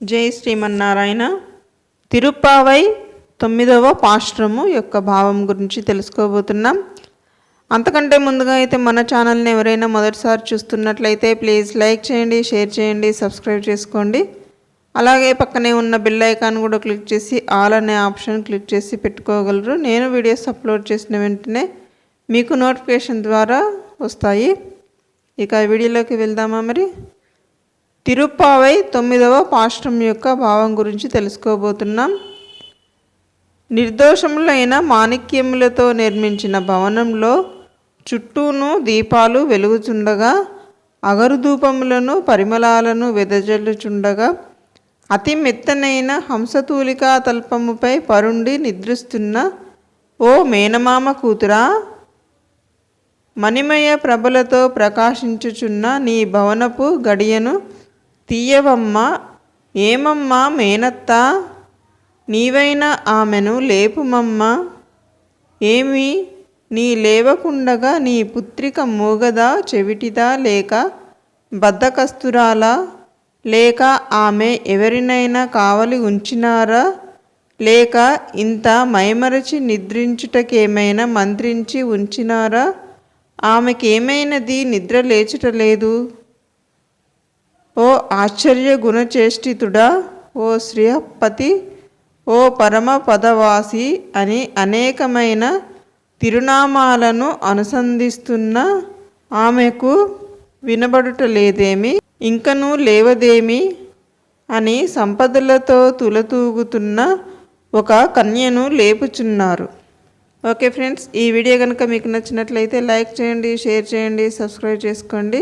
జై శ్రీమన్నారాయణ. తిరుప్పావై తొమ్మిదవ పాశ్రము యొక్క భావం గురించి తెలుసుకోబోతున్నాం. అంతకంటే ముందుగా అయితే మన ఛానల్ని ఎవరైనా మొదటిసారి చూస్తున్నట్లయితే ప్లీజ్ లైక్ చేయండి షేర్ చేయండి సబ్స్క్రైబ్ చేసుకోండి. అలాగే పక్కనే ఉన్న బెల్ ఐకాన్ కూడా క్లిక్ చేసి ఆల్ అనే ఆప్షన్ క్లిక్ చేసి పెట్టుకోగలరు. నేను వీడియోస్ అప్లోడ్ చేసిన వెంటనే మీకు నోటిఫికేషన్ ద్వారా వస్తాయి. ఇక వీడియోలోకి వెళ్దామా మరి? తిరుప్పావై తొమ్మిదవ పాష్టం యొక్క భావం గురించి తెలుసుకోబోతున్నాం. నిర్దోషములైన మాణిక్యములతో నిర్మించిన భవనంలో చుట్టూను దీపాలు వెలుగుచుండగా అగరుధూపములను పరిమళాలను వెదజల్లుచుండగా అతి మెత్తనైన హంసతూలికా తల్పముపై పరుండి నిద్రిస్తున్న ఓ మేనమామ కూతురా! మణిమయ ప్రభలతో ప్రకాశించుచున్న నీ భవనపు గడియను తీయవమ్మ ఏమమ్మా మేనత్తా? నీవైనా ఆమెను లేపుమమ్మ? ఏమి? నీ లేవకుండగా నీ పుత్రిక మూగదా చెవిటిదా లేక బద్దకస్తురాలా? లేక ఆమె ఎవరినైనా కావలి ఉంచినారా? లేక ఇంత మైమరచి నిద్రించుటకేమైనా మంత్రించి ఉంచినారా? ఆమెకేమైనది నిద్ర లేచుటలేదు? ఓ ఆశ్చర్య గుణచేష్టితుడా ఓ శ్రీహపతి ఓ పరమ పదవాసి అని అనేకమైన తిరునామాలను అనుసంధిస్తున్న ఆమెకు వినబడుట లేదేమి ఇంకనూ లేవదేమి? అని సంపదలతో తులతూగుతున్న ఒక కన్యను లేపుచున్నారు. ఓకే ఫ్రెండ్స్ ఈ వీడియో కనుక మీకు నచ్చినట్లయితే లైక్ చేయండి షేర్ చేయండి సబ్స్క్రైబ్ చేసుకోండి.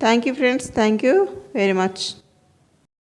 Thank you friends thank you very much